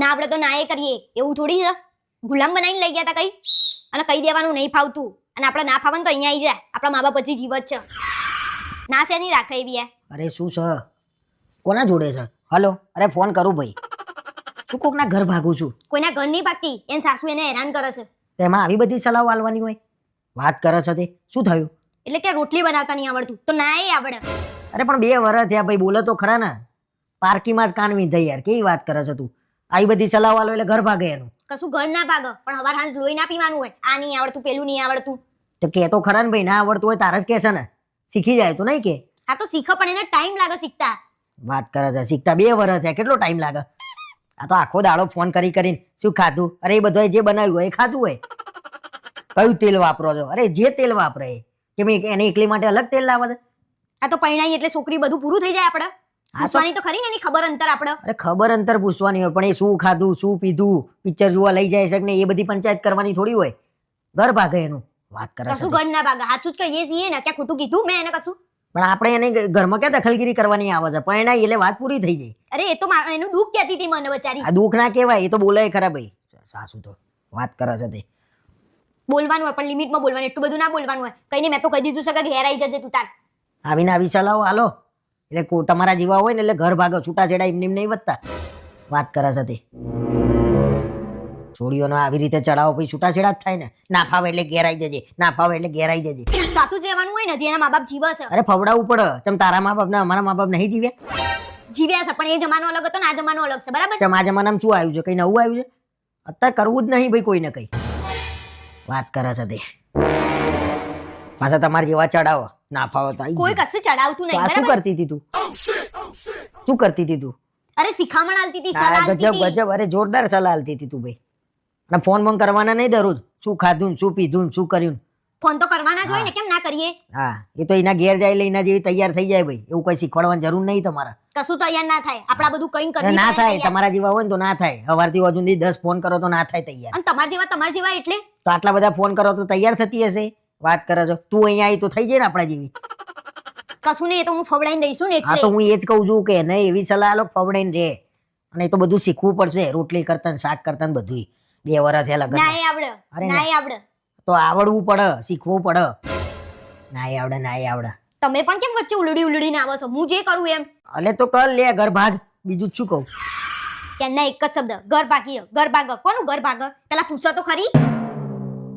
ના આપણે તો ના એ કરીએ. એવું થોડી છે? ગુલામ બનાવીને લઈ ગયા તા કઈ? અને કહી દેવાનું નહીં ફાવતું. અને આપણે ના ફાવે તો અહીંયા આવી જાય. આપણા મા બાપ પછી જીવત છે. ના છે નહીં રાખે એવી. અરે શું છે? કોના જોડે છે? હલો અરે ફોન કરું ભાઈ. શું કોકના ઘર ભાગું છું? કોઈના ઘર નહીં પાકતી એને સાસુ એને હેરાન કરે છે. તેમાં આવી બધી સલાહ આલવાની હોય? વાત કરે છે તે. શું થયું? એટલે કે રોટલી બનાવતા નહીં આવડતું. તો ના એ આવડે. અરે પણ બે વર્ષ થયા ભાઈ બોલે તો ખરા ને. પાર્કીમાં જ કાન વિંધાઈ યાર. કેવી વાત કરે છે તું? આવી બધી ચલાવવા એટલે ઘર ભાગે એનું. કશું ઘર ના ભાગ પણ હવાર હાંજ લોહી ના પીવાનું હોય. આ નહીં આવડતું પેલું નહીં આવડતું. તો કે તો ખરા ને ભાઈ ના આવડતું હોય તારે જ કે છે ને. શીખી જાય તો નહીં કે? આ તો શીખો પણ એને ટાઈમ લાગે શીખતા. વાત કરે છે શીખતા બે વર્ષ થયા કેટલો ટાઈમ લાગે? આ તો આખો દાડો ફોન કરી કરીને શું ખાધું? અરે એ બધું જે બનાવ્યું હોય એ ખાધું હોય. કયું તેલ વાપરો છો? અરે જે તેલ વાપરે કે એને એકલી માટે અલગ તેલ લાવે છે? આ તો પરણાઈ એટલે છોકરી બધું પૂરું થઈ જાય આપણે. પૂછવાની તો ખરી ને એની ખબર અંતર આપણે. અરે ખબર અંતર પૂછવાની હોય પણ એ શું ખાધું શું પીધું પિક્ચર જોવા લઈ જાય છે કે એ બધી પંચાયત કરવાની થોડી હોય. ઘર ભાગે એનું. વાત કરે છે કશું ઘર ના ભાગે. સાચું જ કહીએ છીએ ને ક્યાં ખોટું કીધું મેં એને કશું. પણ આપણે એને ઘરમાં ક્યાં દખલગીરી કરવાની આવે છે? પણ એના એટલે વાત પૂરી થઈ જાય. અરે એ તો એનું દુઃખ કહેતી હતી મને બચારી. આ દુઃખ ના કહેવાય એ તો બોલાય ખરા ભાઈ. સાસુ તો વાત કરે છે તે. બોલવાનું હોય પણ લિમિટમાં બોલવાનું એટલું બધું ના બોલવાનું હોય. કઈ નહીં મેં તો કહી દીધું છે કે ઘેર આવી જજે તું તાર. આવીને આવી ચલાવો હાલો. એટલે તમારા જેવા હોય ને એટલે ઘર ભાગો છૂટાછેડા એમને એમ નહીં વધતા. વાત કરે છે તે. છોડીઓનો આવી રીતે ચડાવો પછી છૂટાછેડા જ થાય ને. ના ફાવે એટલે ઘેરાઈ જજે. ના ફાવે એટલે ઘેરાઈ જજે. તાતું જેવાનું હોય ને જેના મા બાપ જીવે છે. અરે ફવડાવવું પડે. તમ તારા મા બાપ ને અમારા મા બાપ નહીં જીવ્યા જીવ્યા છે પણ એ જમાનો અલગ હતો ને આ જમાનો અલગ છે. બરાબર? તેમ આ જમાનામાં શું આવ્યું છે? કઈ નવું આવ્યું છે? અત્યારે કરવું જ નહીં ભાઈ કોઈને કઈ. વાત કરે છે તે. પાછા તમારા જેવા ચડાવો. ના ફાવે તો કોઈ જજે. ચડાવતું નહીં શું બરાબર? કરતી હતી તું? શું કરતી હતી તું? અરે શિખામણ આલતી હતી સલાહ આ આલતી ગજબ હતી. ગજબ. અરે જોરદાર સલાહ આલતી હતી તું ભાઈ. અને ફોન બોન કરવાના નહીં દરરોજ? શું ખાધું ને શું પીધું ને શું કર્યું ને. ફોન તો કરવાના જ હોય ને કેમ ના કરીએ? હા એ તો એના ઘેર જાય એટલે એના જેવી તૈયાર થઈ જાય ભાઈ. એવું કઈ શીખવાડવાની જરૂર નહીં તમારા. કશું તૈયાર ના થાય. આપડા બધું કઈ અને કરી ના થાય તમારા જેવા હોય ને તો ના થાય. સવારથી હજુ સુધી દસ ફોન કરો તો ના થાય તૈયાર. અને તમારા જેવા તમારા જેવા એટલે? તો આટલા બધા ફોન કરો તો તૈયાર થતી હશે? વાત કરે છો. તું અહીંયા આવી તો થઈ જાય ને આપણા જેવી. કશું નહીં એ તો હું ફવડાઈને દઈશું ને હા તો એટલે. હું એ જ કહું છું કે નહીં એવી સલાહ લો ફવડાઈને રે. અને એ તો બધું શીખવું પડશે રોટલી કરતા ને શાક કરતા ને બધું બે વર્ષ થયા લગ્ન ના એ આવડે. અરે ના. એ આવડે. તો આવડવું પડે શીખવું પડે. ના એ આવડે ના એ આવડે. તમે પણ કેમ વચ્ચે ઉલડી ઉલડીને આવો છો? હું જે કરું એમ. અલે તો કર લે ઘર ભાગ. બીજું જ શું કહું? કે ના એક જ શબ્દ. ઘર ભાગી ઘર ભાગ. કોનું ઘર ભાગ? પેલા પૂછો તો ખરી.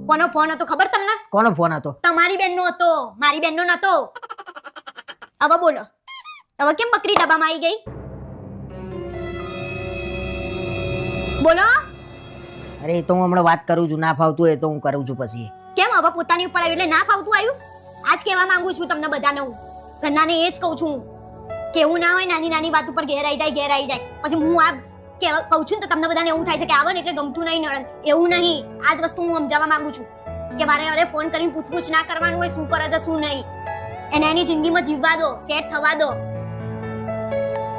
કોનો ફોન હતો ખબર તમને? કોનો ફોન હતો? તમારી બેનનો હતો. મારી બેનનો નતો. હવે બોલો. હવે કેમ બકરી ડબ્બામાં આવી ગઈ? બોલો. અરે તો હું હમણાં વાત કરું છું. ના ફાવતું હોય તો હું કરું છું પછી. કેમ હવે પોતાની ઉપર આવ્યું? એટલે ના ફાવતું આવ્યું? આજ કહેવા માંગુ છું તમને બધાને હું. ઘરનાને એ જ કહું છું કેવું ના હોય નાની નાની વાત ઉપર ઘેર આવી જાય ઘેર આવી જાય. પછી હું આ કહેવા કહું છું ને તો તમને બધાને એવું થાય છે કે આવે ને એટલે ગમતું નહીં નડન. એવું નહીં. આ જ વસ્તુ હું સમજાવવા માંગુ છું. કે મારે અરે ફોન કરીને પૂછપૂછ ના કરવાનું હોય શું કરે છે શું નહીં. એને એની જિંદગીમાં જીવવા દો સેટ થવા દો.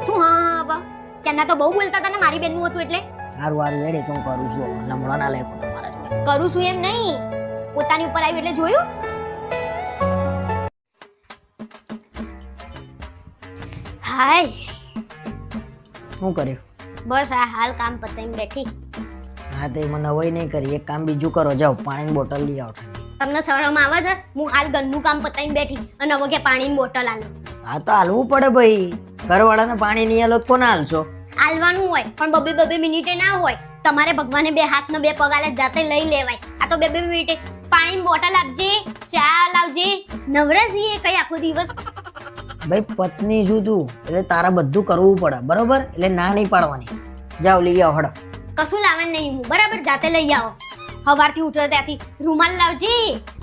શું? હા હા હા તેના તો બહુ બોલતા હતા ને મારી બેનનું હતું એટલે. સારું સારું એડે તો હું કરું છું. હવે. ના લેખો તમારા જોડે. કરું છું એમ નહીં. પોતાની ઉપર આવ્યું એટલે જોયું? હાય. શું કર્યું? બસ આ હાલ કામ પતાઈને બેઠી. હા તે મને નવાઈ નહીં કરી. એક કામ બીજું કરો. જાઓ પાણીની બોટલ લઈ આવો તમને શરમ આવે છે? હું હાલ ઘરનું કામ પતાઈને બેઠી. અને હવે કે પાણીની બોટલ આલો. હા તો હાલવું પડે ભાઈ. ઘરવાળાને પાણી નહીં આલો કોને હાલશો? હાલવાનું હોય પણ બબે બબે મિનિટે ના હોય. તમારે ભગવાને બે હાથનો બે પગ આલે જાતે લઈ લેવાય. આ તો બે બે મિનિટે. પાણી બોટલ આપજે ચા લાવજે. નવરા છીએ કઈ આખો દિવસ ભાઈ પત્ની જુ તું એટલે તારા બધું કરવું પડે બરોબર? એટલે ના નહીં પાડવાની. જાઓ લઈ આવો હડો. કશું લાવવાનું નહીં હું બરાબર? જાતે લઈ આવો. સવારથી ઉઠ્યો ત્યાંથી. રૂમાલ લાવજે.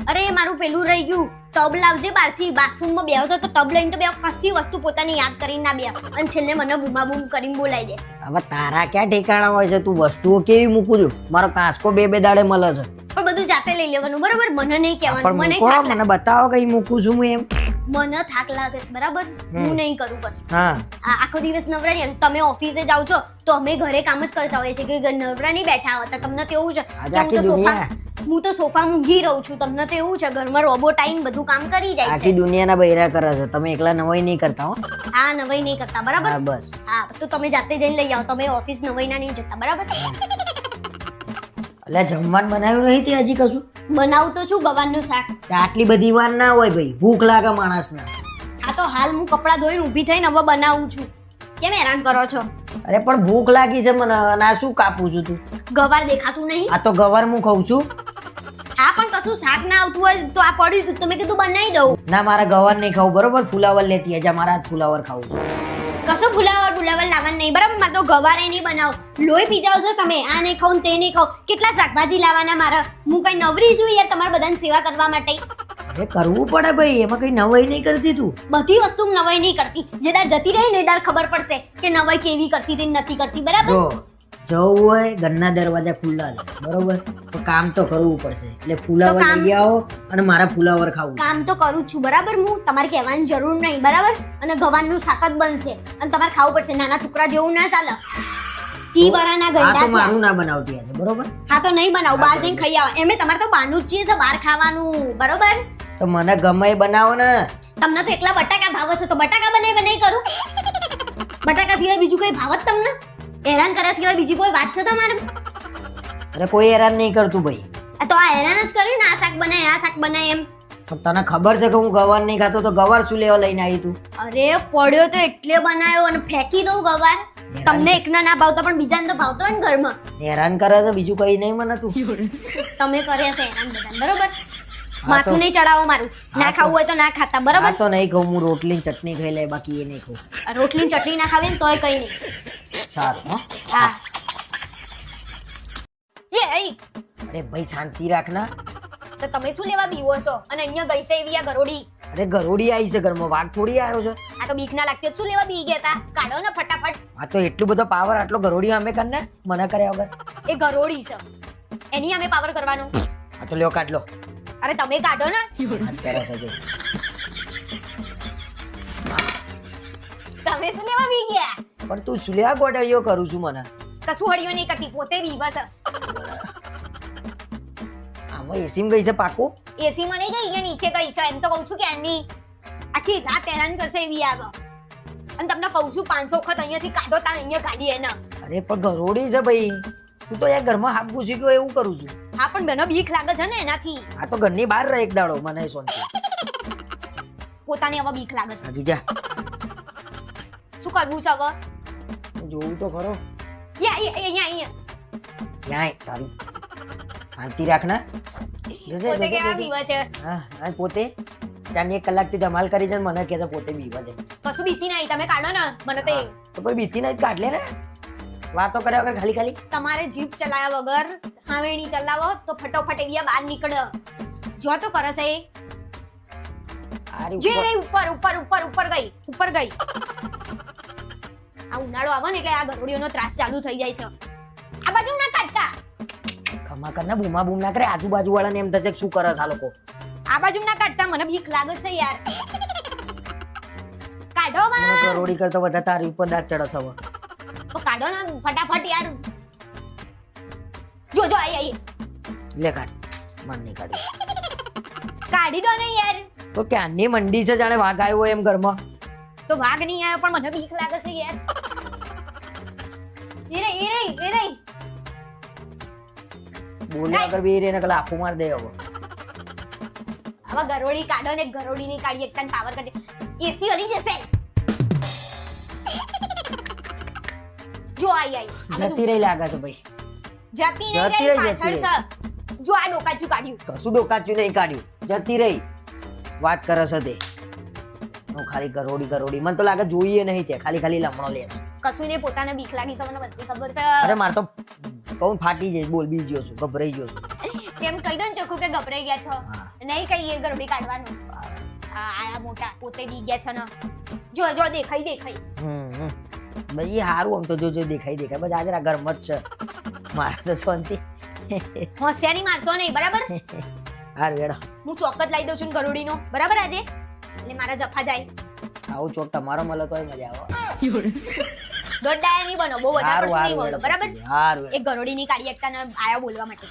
અરે મારું પેલું રહી ગયું. ટબ લાવજે બહારથી. બાથરૂમમાં બેહો તો ટબ લઈને તો બે કશી વસ્તુ પોતાની યાદ કરીને ના બે અને છેલ્લે મને બૂમા બૂમ કરીને બોલાવી દેશે. હવે તારા ક્યાં ઠેકાણા હોય છે? તું વસ્તુઓ કેવી મૂકું છું? મારો કાંસકો બે બે દાડે મળે છે. પણ બધું જાતે લઈ લેવાનું બરાબર? મને નહીં કહેવાનું મને મને બતાવો કઈ મૂકું છું હું એમ. મને થાક લાગે છે બરાબર? હું નહીં કરું કશું હા. આ આખો દિવસ નવરા નહીં તમે ઓફિસે જાઓ છો તો અમે ઘરે કામ જ કરતા હોઈએ છીએ કે નવરા નહીં બેઠા હોતા તમને તેવું છે કે હું તો સોફા હું તો ઊંઘી રહું છું તમને તો એવું છે ઘરમાં રોબોટ આવીને બધું કામ કરી જાય આખી છે. દુનિયાના બૈરા કરે છે તમે એકલા નવાઈ નહીં કરતા હો. હા નવાઈ નહીં કરતા બરાબર? હા બસ. હા તો તમે જાતે જઈને લઈ આવો તમે ઓફિસ નવાઈના નહીં જતા બરાબર? એટલે જમવાનું બનાવ્યું નહીં તે હજી કશું? બનાવું તો છું ગવારનું શાક. આટલી બધી વાર ના હોય ભાઈ ભૂખ લાગે માણસને. આ તો હાલ હું કપડાં ધોઈને ઊભી થઈને હવે બનાવું છું. કેમ હેરાન કરો છો? અરે પણ ભૂખ લાગી છે મને અને આ શું કાપું છું તું? ગવાર દેખાતું નહીં? આ તો ગવાર હું ખાઉં છું. હા પણ કશું શાક ના આવતું હોય તો આ પડ્યું હતું તમે કીધું બનાવી દઉં. ના મારા ગવાર નહીં ખાવું બરોબર? ફુલાવર લેતી હજા મારા ફુલાવર ખાવું. છું કશું ફુલાવર ભૂલાવર લાવવાનું નહીં. બરાબર? મારે તો ગવારે નહીં બનાવ. લોહી પી જાઓ છો તમે? આ નહીં ખાઉં તે નહીં ખાઉં. કેટલા શાકભાજી લાવવાના મારા? હું કઈ નવરી છું યાર તમારા બધાની સેવા કરવા માટે. અરે કરવું પડે ભાઈ. એમાં કઈ નવાઈ નહીં કરતી તું. બધી વસ્તુ હું નવાઈ નહીં કરતી. જે દાર જતી રહી ને દાર ખબર પડશે કે નવાઈ કેવી કરતી હતી નથી કરતી. બરાબર? જવું હોય ઘરના દરવાજા ખુલ્લા છે બરોબર? તો કામ તો કરવું પડશે. એટલે ફુલાવર લઈ આવો અને મારા ફુલાવર ખાવું કામ તો કરું છું બરાબર? હું તમારે કહેવાની જરૂર નહીં બરાબર? અને ગવાનનું શાક જ બનશે અને તમારે ખાવું પડશે. નાના છોકરા જેવું ના ચાલે. તી વરાના આ તો મારું ના બનાવતી આજે બરોબર? હા તો નહીં બનાવ બહાર જઈને ખાઈ આવો. એમે તમારે તો બહારનું જ છે બહાર ખાવાનું બરોબર? તો મને ગમે બનાવો ને. તમને તો એટલા બટાકા ભાવે છે તો બટાકા બનાવી બનાવી કરું. બટાકા સિવાય બીજું કઈ ભાવ જ તમને? હેરાન કર્યા સિવાય બીજી કોઈ વાત છે તમારે? અરે કોઈ હેરાન નહીં કરતું ભાઈ. આ તો આ હેરાન જ કર્યું ને આ શાક બનાય આ શાક બનાય એમ. પણ તને ખબર છે કે હું ગવાર નહીં ખાતો તો ગવાર શું લેવા લઈને આવી તું? અરે પડ્યો તો એટલે બનાવ્યો અને ફેંકી દઉં ગવાર. તમને એકના ના ભાવતો પણ બીજાને તો ભાવતો હોય ને ઘરમાં. હેરાન કરે છે બીજું કઈ નહીં મને તું. તમે કરે છે હેરાન બધાને બરોબર? માથું નહીં ચડાવો મારું. ના ખાવું હોય તો ના ખાતા બરાબર? તો નહીં ખાઉં હું રોટલી ચટણી ખાઈ લે બાકી એ નહીં ખાઉં. રોટલી ચટણી ના ખાવી ને તોય કઈ નહીં. સારું હા. એ અરે ભાઈ શાંતિ રાખ ના. તો તમે શું લેવા બીવો છો અને અહીંયા ગઈ છે એવી આ ગરોડી અરે ગરોડી આવી છે ઘરમાં વાઘ થોડી આવ્યો છે. આ તો બીક ના લાગતી શું લેવા બી ગયા તા? કાઢો ને ફટાફટ. આ તો એટલું બધો પાવર આટલો ગરોડી અમે કરને મને કર્યા વગર. એ ગરોડી છે. એની અમે પાવર કરવાનો. આ તો લ્યો કાઢ લો. અરે તમે કાઢો ને. તમે શું લેવા બી ગયા? પણ તું લેવા ગોડાળીઓ કરું છું મને? કશું હળિયો નહીં કરતી પોતે બીવા છે. આમાં એસી ગઈ છે પાકું? એસી માં નહીં ગઈ અહીંયા નીચે ગઈ છે. એમ તો કહું છું કે એની આખી રાત હેરાન કરશે એવી આગ અને તમને કહું છું પાંચસો વખત અહીંયાથી કાઢો તાર અહીંયા કાઢી એને. અરે પણ ગરોડી છે ભાઈ. તું તો યાર ઘરમાં હાથ ઘૂસી ગયો એવું કરું છું. હા પણ બેનો બીક લાગે છે ને એનાથી. આ તો ઘરની બહાર રહે એક દાડો મને શાંતિ પોતાની હવે બીક લાગે છે. જીજા શું કરવું છે હવે? જોવું તો ખરો. યા યા, અહીંયા અહીંયા ક્યાંય તારું. શાંતિ રાખ ને. જોજે, પોતે કેવા. બીવા છે? હા હા પોતે. ચાની એક કલાકથી ધમાલ કરી છે મને કહે છે પોતે બીવા છે. કશું બીતી નહીં તમે કાઢો ને મને તો તો કોઈ બીતી નહીં કાઢ લે ને. વાતો કર્યા વગર ખાલી ખાલી. તમારે જીપ ચલાયા વગર હાવેણી ચલાવો તો ફટોફટ એવી બહાર નીકળ. જો તો કરે છે એ. જે ઉપર ઉપર ઉપર ઉપર ઉપર ગઈ ઉપર ગઈ. આ ઉનાળો આવે ને એટલે આ ગરોડીઓનો ત્રાસ ચાલુ થઈ જાય છે. આ બાજુ ના કાઢતા. ખમા કર ને બૂમા બૂમ ના કરે આજુબાજુ વાળાને એમ થશે કે શું કરે આ લોકો? આ બાજુ ના કાઢતા મને બીક લાગે છે યાર. કાઢો માં કરોડી કરતો બધા તારી ઉપર દાંત ચડે છે હવે. તો કાઢો ને ફટાફટ યાર. જો જો આઈ આઈ. લે કાઢ. મન નહીં કાઢી. કાઢી દો ને યાર. તો ક્યાંની મંડી છે જાણે વાઘ આવ્યો એમ ઘરમાં? તો વાઘ નહીં આવ્યો પણ મને બીક લાગે છે યાર. એ રહી એ રહી એ રહી. બોલ્યા વગર બી એને કલા આખું માર દે હવે. હવે ગરોડી કાઢો ને ગરોડી ની કાઢી એકતા પાવર કાઢી એસી હલી જશે. જો આઈ આઈ. જતી રહી લાગે તો ભાઈ. જતી નહીં જતી રહી રહી, પાછળ જતી છે જો આ ડોકાચું કાઢ્યું. કશું ડોકાચ્યું નહીં કાઢ્યું. જતી રહી. વાત કરે છે તે. હું ખાલી ગરોડી ગરોડી મને તો લાગે જોઈએ નહીં તે. ખાલી ખાલી લમણો લે છે. કશું ને પોતાને બીક લાગી મને બધી ખબર અરે છે માર તો કહું ફાટી જાય બોલ બી ગયો છું ગભરાઈ ગયો છું. તેમ કહી દો ને ચોખ્ખું કે ગભરાઈ ગયા છો. હા. નહીં કહીએ ગરોડી કાઢવાનું. આ મોટા પોતે બી ગયા છે ને. જો જો દેખાઈ દેખાઈ હમ, હમ. ભાઈ એ હારું આમ તો જો જો દેખાય દેખાય. બધા આજે આ ઘરમાં જ છે. મારે તો શાંતિ. હોશિયારી મારશો નહીં બરાબર? હાર વેડા. હું ચોક્કસ લઈ દઉં છું ને ગરોડીનો. બરાબર આજે? એટલે મારા જફા જાય. આવું ચોક તમારો મળે તોય મજા આવે. દોડડાયા નહીં બનો બહુ વધારે પડતું નહીં બોલો બરાબર? એક ગરોડીની કાઢી એકતા આયા બોલવા માટે.